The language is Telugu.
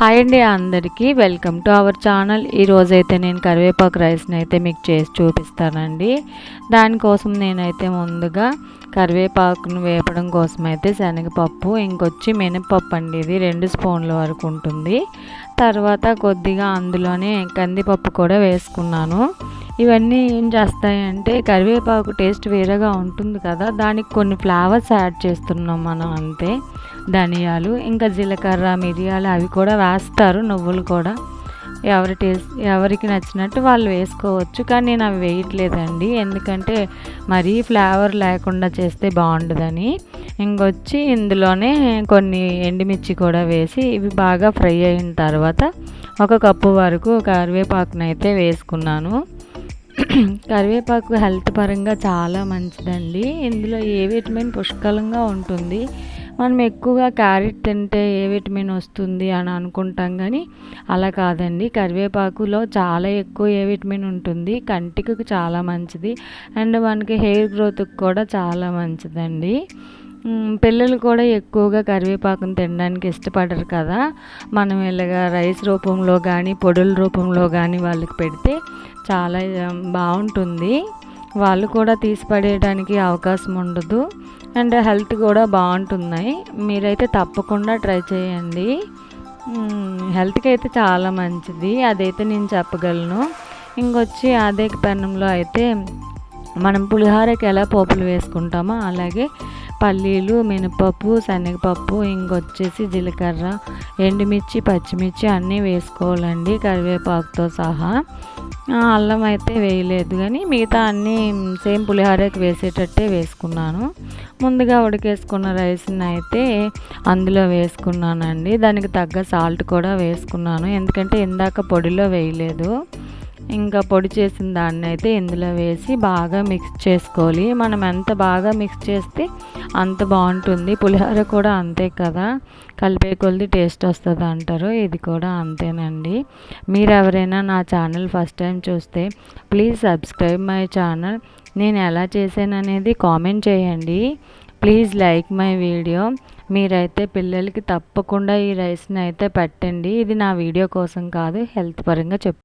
హాయ్ అండి అందరికీ వెల్కమ్ టు అవర్ ఛానల్ ఈరోజైతే నేను కరివేపాకు రైస్ని అయితే మీకు చేసి చూపిస్తానండి. దానికోసం నేనైతే ముందుగా కరివేపాకును వేపడం కోసం అయితే శనగపప్పు ఇంకొచ్చి మినపప్పు అండి ఇది రెండు స్పూన్ల వరకు ఉంటుంది. తర్వాత కొద్దిగా అందులోనే కందిపప్పు కూడా వేసుకున్నాను. ఇవన్నీ ఏం చేస్తాయంటే కరివేపాకు టేస్ట్ వేరేగా ఉంటుంది కదా దానికి కొన్ని ఫ్లేవర్స్ యాడ్ చేస్తున్నాం మనం అంతే. ధనియాలు ఇంకా జీలకర్ర మిరియాలు అవి కూడా వేస్తారు నువ్వులు కూడా. ఎవరి టేస్ట్ ఎవరికి నచ్చినట్టు వాళ్ళు వేసుకోవచ్చు కానీ నేను అవి వేయట్లేదండి. ఎందుకంటే మరీ ఫ్లేవర్ లేకుండా చేస్తే బాగుండదని. ఇంకొచ్చి ఇందులోనే కొన్ని ఎండుమిర్చి కూడా వేసి ఇవి బాగా ఫ్రై అయిన తర్వాత ఒక కప్పు వరకు కరివేపాకునైతే వేసుకున్నాను. కరివేపాకు హెల్త్ పరంగా చాలా మంచిదండి. ఇందులో ఏ విటమిన్ పుష్కలంగా ఉంటుంది? మనం ఎక్కువగా క్యారెట్ తింటే ఏ విటమిన్ వస్తుంది అని అనుకుంటాం కానీ అలా కాదండి. కరివేపాకులో చాలా ఎక్కువ ఏ విటమిన్ ఉంటుంది? కంటికి చాలా మంచిది. అండ్ మనకి హెయిర్ గ్రోత్కి కూడా చాలా మంచిదండి. పిల్లలు కూడా ఎక్కువగా కరివేపాకును తినడానికి ఇష్టపడరు కదా. మనం ఇలాగా రైస్ రూపంలో కానీ పొడుల రూపంలో కానీ వాళ్ళకి పెడితే చాలా బాగుంటుంది. వాళ్ళు కూడా తీసి పడేయడానికి అవకాశం ఉండదు. అండ్ హెల్త్ కూడా బాగుంటున్నాయి. మీరైతే తప్పకుండా ట్రై చేయండి. హెల్త్కి అయితే చాలా మంచిది. అదైతే నేను చెప్పగలను. ఇంకొచ్చి అదే పెన్నంలో అయితే మనం పులిహోరకి ఎలా పోపులు వేసుకుంటామో అలాగే పల్లీలు మినపప్పు శనగపప్పు ఇంకొచ్చేసి జీలకర్ర ఎండుమిర్చి పచ్చిమిర్చి అన్నీ వేసుకోవాలండి కరివేపాకుతో సహా. అల్లం అయితే వేయలేదు కానీ మిగతా అన్నీ సేమ్ పులిహోరకి వేసేటట్టే వేసుకున్నాను. ముందుగా ఉడికేసుకున్న రైస్ని అయితే అందులో వేసుకున్నానండి. దానికి తగ్గ సాల్ట్ కూడా వేసుకున్నాను. ఎందుకంటే ఇందాక పొడిలో వేయలేదు. ఇంకా పొడి చేసిన దాన్ని అయితే ఇందులో వేసి బాగా మిక్స్ చేసుకోవాలి. మనం ఎంత బాగా మిక్స్ చేస్తే అంత బాగుంటుంది. పులిహోర కూడా అంతే కదా. కలిపే కొలిది టేస్ట్ వస్తుంది అంటారు. ఇది కూడా అంతేనండి. మీరు ఎవరైనా నా ఛానల్ ఫస్ట్ టైం చూస్తే ప్లీజ్ సబ్స్క్రైబ్ మై ఛానల్ నేను ఎలా చేశాననేది కామెంట్ చేయండి. ప్లీజ్ లైక్ మై వీడియో మీరైతే పిల్లలకి తప్పకుండా ఈ రైస్ని అయితే పెట్టండి. ఇది నా వీడియో కోసం కాదు హెల్త్ పరంగా చెప్